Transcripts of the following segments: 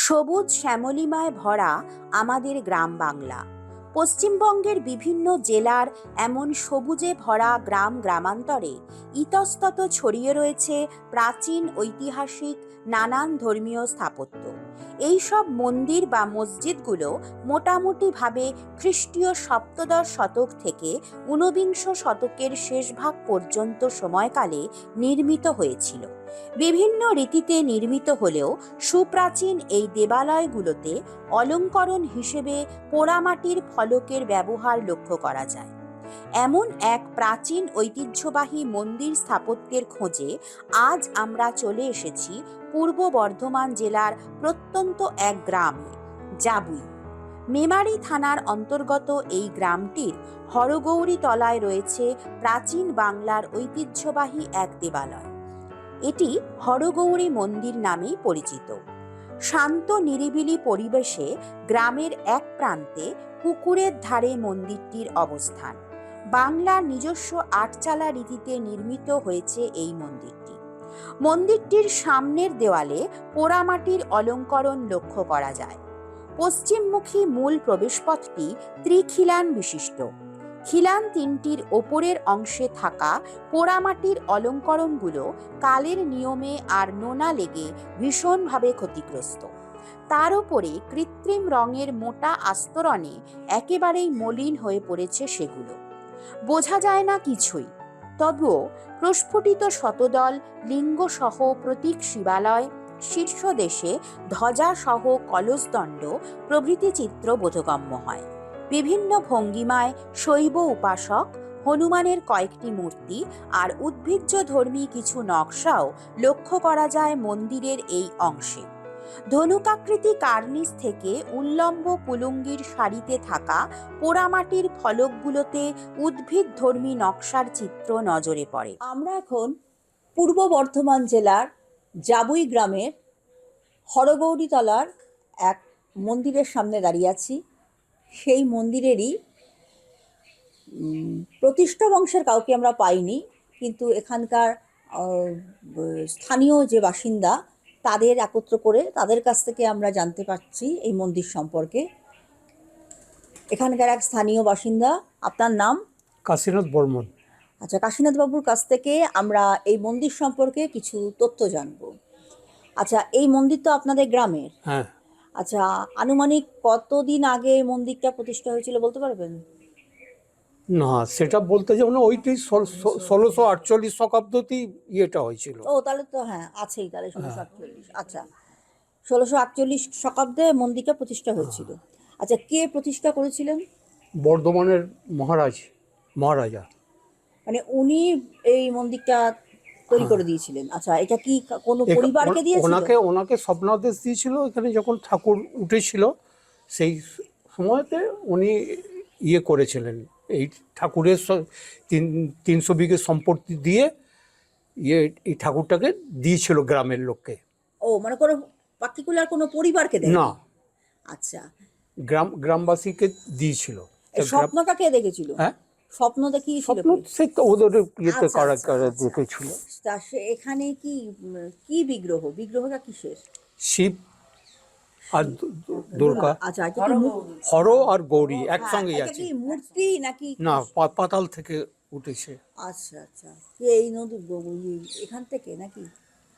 সবুজ শ্যামলিমায় ভরা আমাদের গ্রাম বাংলা। পশ্চিমবঙ্গের বিভিন্ন জেলার এমন সবুজে ভরা গ্রাম গ্রামান্তরে ইতস্তত ছড়িয়ে রয়েছে প্রাচীন ঐতিহাসিক নানান ধর্মীয় স্থাপত্য। এই সব মন্দির বা মসজিদগুলো মোটামুটিভাবে খ্রিস্টীয় সপ্তদশ শতক থেকে ঊনবিংশ শতকের শেষ ভাগ পর্যন্ত সময়কালে নির্মিত হয়েছিল। বিভিন্ন রীতিতে নির্মিত হলেও সুপ্রাচীন এই দেবালয়গুলোতে অলঙ্করণ হিসেবে পোড়ামাটির ফলকের ব্যবহার লক্ষ্য করা যায়। এমন এক প্রাচীন ঐতিহ্যবাহী মন্দির স্থাপত্যের খোঁজে আজ আমরা চলে এসেছি পূর্ব বর্ধমান জেলার প্রত্যন্ত এক গ্রামে, জাবুই। মেমারি থানার অন্তর্গত এই গ্রামটির হরগৌরী তলায় রয়েছে প্রাচীন বাংলার ঐতিহ্যবাহী এক দেবালয়। এটি হরগৌরী মন্দির নামেই পরিচিত। শান্ত নিরিবিলি পরিবেশে গ্রামের এক প্রান্তে পুকুরের ধারে মন্দিরটির অবস্থান। বাংলার নিজস্ব আটচালা রীতিতে নির্মিত হয়েছে এই মন্দিরটি। মন্দিরটির সামনের দেওয়ালে পোড়ামাটির অলঙ্করণ লক্ষ্য করা যায়। পশ্চিমমুখী মূল প্রবেশপথটি ত্রিখিলান বিশিষ্ট। খিলান তিনটির ওপরের অংশে থাকা পোড়ামাটির অলঙ্করণগুলো কালের নিয়মে আর নোনা লেগে ভীষণভাবে ক্ষতিগ্রস্ত। তার উপরে কৃত্রিম রঙের মোটা আস্তরণে একেবারেই মলিন হয়ে পড়েছে সেগুলো। বোঝা যায় না কিছুই। তবুও প্রস্ফুটিত শতদল লিঙ্গসহ প্রতীক শিবালয়, শীর্ষদেশে ধ্বজাসহ কলসদণ্ড, প্রভৃতি চিত্র বোধগম্য হয়। বিভিন্ন ভঙ্গিমায় শৈব উপাসক, হনুমানের কয়েকটি মূর্তি আর উদ্ভিজ্জ ধর্মী কিছু নকশাও লক্ষ্য করা যায় মন্দিরের এই অংশে। ধনুকাকৃতি কার্নিস থেকে উল্লম্ব কুলুঙ্গির সারিতে থাকা পোড়ামাটির ফলকগুলোতে উদ্ভিদ ধর্মী নকশার চিত্র নজরে পড়ে। আমরা এখন পূর্ব বর্ধমান জেলার জাবুই গ্রামের হরগৌরীতলার এক মন্দিরের সামনে দাঁড়িয়ে আছি। সেই মন্দিরেরই প্রতিষ্ঠা বংশের কাউকে আমরা পাইনি, কিন্তু এখানকার স্থানীয় যে বাসিন্দা তাদের একত্র করে তাদের কাছ থেকে আমরা জানতে পারছি এই মন্দির সম্পর্কে। এখানকার এক স্থানীয় বাসিন্দা আপনার নাম? কাশীনাথ বর্মন। আচ্ছা কাশীনাথ বাবুর কাছ থেকে আমরা এই মন্দির সম্পর্কে কিছু তথ্য জানব। আচ্ছা এই মন্দির তো আপনাদের গ্রামের। হ্যাঁ। আচ্ছা আনুমানিক কতদিন আগে এই মন্দিরটা প্রতিষ্ঠা হয়েছিল বলতে পারবেন? না সেটা বলতে যাব না ওইটি ষোলোশো আটচল্লিশ শতাব্দতেই ইয়েটা হয়েছিল। ও তাহলে তো হ্যাঁ আছেই তাহলে ষোলোশো আটচল্লিশ। আচ্ছা ষোলোশো আটচল্লিশ শতাব্দে মন্দিরটা প্রতিষ্ঠা হয়েছিল। আচ্ছা কে প্রতিষ্ঠা করেছিলেন? বর্ধমানের মহারাজ মহারাজা। মানে উনি এই মন্দিরটা তৈরি করে দিয়েছিলেন। আচ্ছা এটা কি কোনো পরিবারকে দিয়েছিল? ওনাকে ওনাকে স্বপ্নাদেশ দিয়েছিল এখানে যখন ঠাকুর উঠেছিল সেই সময়তে উনি ইয়ে করেছিলেন। এই ঠাকুরের তিন তিনশো বিঘে সম্পত্তি দিয়ে ইয়ে এই ঠাকুরটাকে দিয়েছিল গ্রামের লোককে। ও মানে কোনো পার্টিকুলার কোনো পরিবারকে না। আচ্ছা। গ্রাম গ্রামবাসীকে দিয়েছিল। স্বপ্নটা কে দেখেছিল? হ্যাঁ? স্বপ্ন স্বপ্ন সে ওদের ইয়েতে আচ্ছা, কারা আচ্ছা, কারা আচ্ছা। দেখেছিল। তা সে এখানে কি কি বিগ্রহ? বিগ্রহটা কিসের? শিব আর দুর্গা। আচ্ছা এটা কি মূ- হর আর গৌরী একসঙ্গেই হ্যাঁ, এটা আছে কি মূর্তি নাকি না পা- পাতাল থেকে উঠেছে। আচ্ছা আচ্ছা। কি এই নদী ই- এখান থেকে নাকি?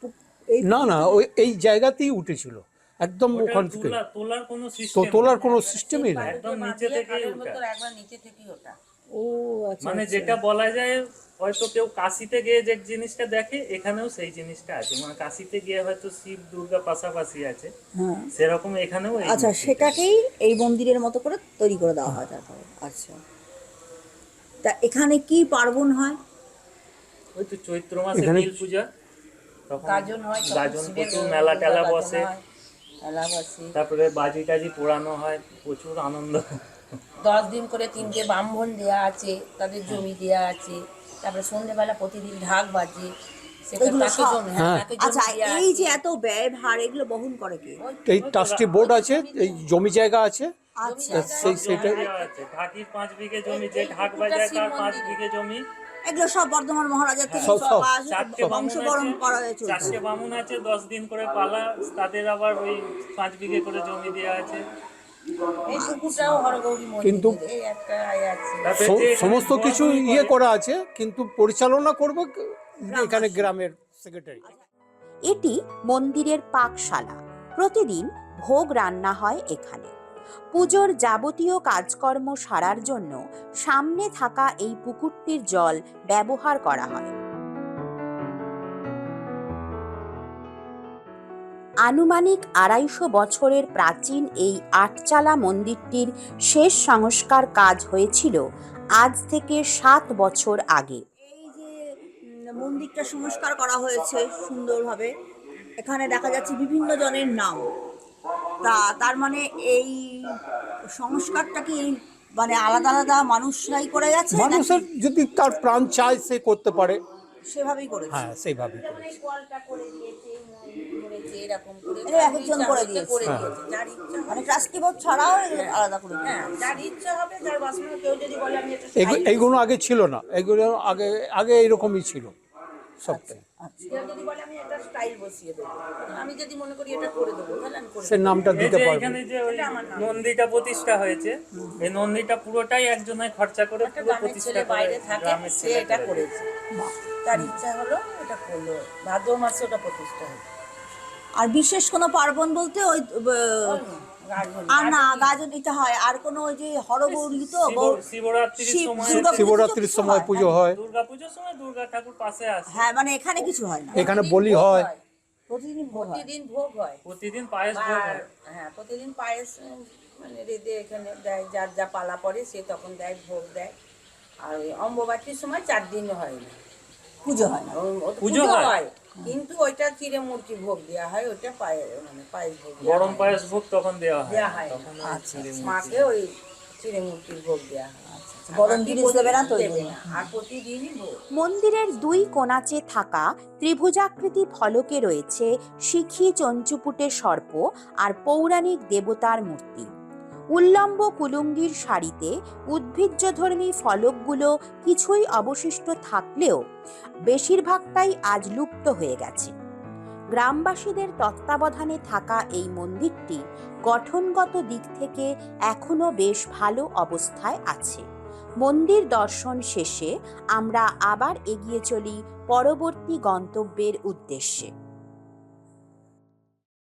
পু- এই না না ওই এই জায়গাতেই উঠেছিল। একদম ওখান থেকে। তোলা- তোলার কোনো তো সিস্টেম তোলার কোনো সিস্টেমই নেই। একদম নিচে থেকেই ওঠা ও আচ্ছা মানে আচ্ছা। যেটা বলা যায় হয়তো কেউ কাশিতে গিয়ে যে জিনিসটা দেখে এখানেও সেই জিনিসটা আছে। মানে কাশিতে গিয়ে হয়তো শিব দুর্গা পাশাপাশি আছে। হ্যাঁ। সেরকম এখানেও আচ্ছা সেটাকেই এই মন্দিরের মতো করে তৈরি করে দেওয়া হয় তারপরে। আচ্ছা। তা এখানে কি পার্বণ হয়? ওই তো চৈত্র মাসে নীল পূজা। তখন গাজন হয় গাজন প্রচুর মেলা টেলা বসে। বসে। তারপরে বাজি টাজি পোড়ানো হয় প্রচুর আনন্দ। দশ দিন করে তিনটে ব্রাহ্মণ দেয়া আছে তাদের জমি দেয়া আছে তারপরে সন্ধ্যেবেলা প্রতিদিন ঢাক বাজে হ্যাঁ জমি আচ্ছা এই যে এত ব্যয় ভার এগুলো বহন করে কে? এই ট্রাস্টি বোর্ড আছে। এই জমি জায়গা আছে। আচ্ছা। সেই সেটা ঢাকির পাঁচ বিঘে জমি যে ঢাক বাজায় তার পাঁচ বিঘে জমি। এগুলো সব বর্ধমান থেকে। আছে, চারটে করা বামুন আছে দশ দিন করে পালা তাদের আবার ওই পাঁচ বিঘে করে জমি দেওয়া আছে। এই পুকুরটাও হরগৌরী মন্দির কিন্তু- সমস্ত কিছু ইয়ে করা আছে কিন্তু পরিচালনা করবে এখানে গ্রামের সেক্রেটারি এটি মন্দিরের পাকশালা। প্রতিদিন ভোগ রান্না হয় এখানে। পুজোর যাবতীয় কাজকর্ম সারার জন্য সামনে থাকা এই পুকুরটির জল ব্যবহার করা হয়। আনুমানিক আড়াইশো বছরের প্রাচীন এই আটচালা মন্দিরটির শেষ সংস্কার কাজ হয়েছিল আজ থেকে সাত বছর আগে। এই যে মন্দিরটা সংস্কার করা হয়েছে সুন্দরভাবে এখানে দেখা যাচ্ছে বিভিন্ন জনের নাম। তা তার মানে এই সংস্কারটা কি মানে আলাদা আলাদা মানুষরাই করে গেছে নাকি মানুষের যদি তার প্রাণ চায় সে করতে পারে। সেভাবেই করেছে? হ্যাঁ করে করে দিয়েছে করেছে। এরকম করে একজন করে দিয়েছে। করে হ্যাঁ। দিয়েছে যার ইচ্ছা মানে ট্রাস্টিবোর্ড ছাড়াও এগুলো আলাদা করে হ্যাঁ যার ইচ্ছা হবে যার বাসনা কেউ যদি বলে আমি এটা এইগুলো আগে ছিল না এগুলো আগে আগে এরকমই ছিল সবটাই। যদি বলে আমি একটা স্টাইল বসিয়ে দেবো আমি যদি মনে করি এটা করে দেবো তাহলে আমি করে সে নামটা দিতে পারবে। এখানে যে ওই নন্দীটা প্রতিষ্ঠা হয়েছে এই নন্দীটা পুরোটাই একজনের খরচা করে পুরো প্রতিষ্ঠা বাইরে থাকে সে এটা করেছে। তার ইচ্ছা হলো এটা করল ভাদ্র মাসে ওটা প্রতিষ্ঠা হলো। আর বিশেষ কোনো পার্বণ বলতে ওই আর না গাজন দিতে হয়। আর কোনো ওই যে হরগৌরী তো শিবরাত্রির সময় শিবরাত্রির সময় পুজো হয়। দুর্গা পুজোর সময় দুর্গা ঠাকুর পাশে আসে। হ্যাঁ মানে এখানে কিছু হয় না। এখানে বলি হয়। প্রতিদিন প্রতিদিন ভোগ হয়। প্রতিদিন পায়েস ভোগ হয়। হ্যাঁ প্রতিদিন পায়েস মানে রেঁধে এখানে দেয় যার যা পালা পড়ে সে তখন দেয় ভোগ দেয়। আর ওই অম্বুবাচীর সময় চার দিন হয় না। পুজো হয় না। পুজো হয়। হয়। কিন্তু ওইটা চিড়ে মূর্তি ভোগ দেওয়া হয় ওইটা পায়ে মানে পায়েস ভোগ গরম। পায়েস ভোগ তখন দেওয়া হয়। দেওয়া হয় আচ্ছা, মাকে ওই চিড়ে মূর্তির ভোগ দেওয়া হয়। প্রতিদিনই ভোগ। মন্দিরের দুই কোণাচে থাকা ত্রিভুজাকৃতি ফলকে রয়েছে শিখি চঞ্চুপুটে সর্প আর পৌরাণিক দেবতার মূর্তি। উল্লম্ব কুলুঙ্গির সারিতে উদ্ভিজ্জধর্মী ফলকগুলো কিছুই অবশিষ্ট থাকলেও বেশিরভাগটাই আজ লুপ্ত হয়ে গেছে। গ্রামবাসীদের তত্ত্বাবধানে থাকা এই মন্দিরটি গঠনগত দিক থেকে এখনও বেশ ভালো অবস্থায় আছে। মন্দির দর্শন শেষে আমরা আবার এগিয়ে চলি পরবর্তী গন্তব্যের উদ্দেশ্যে।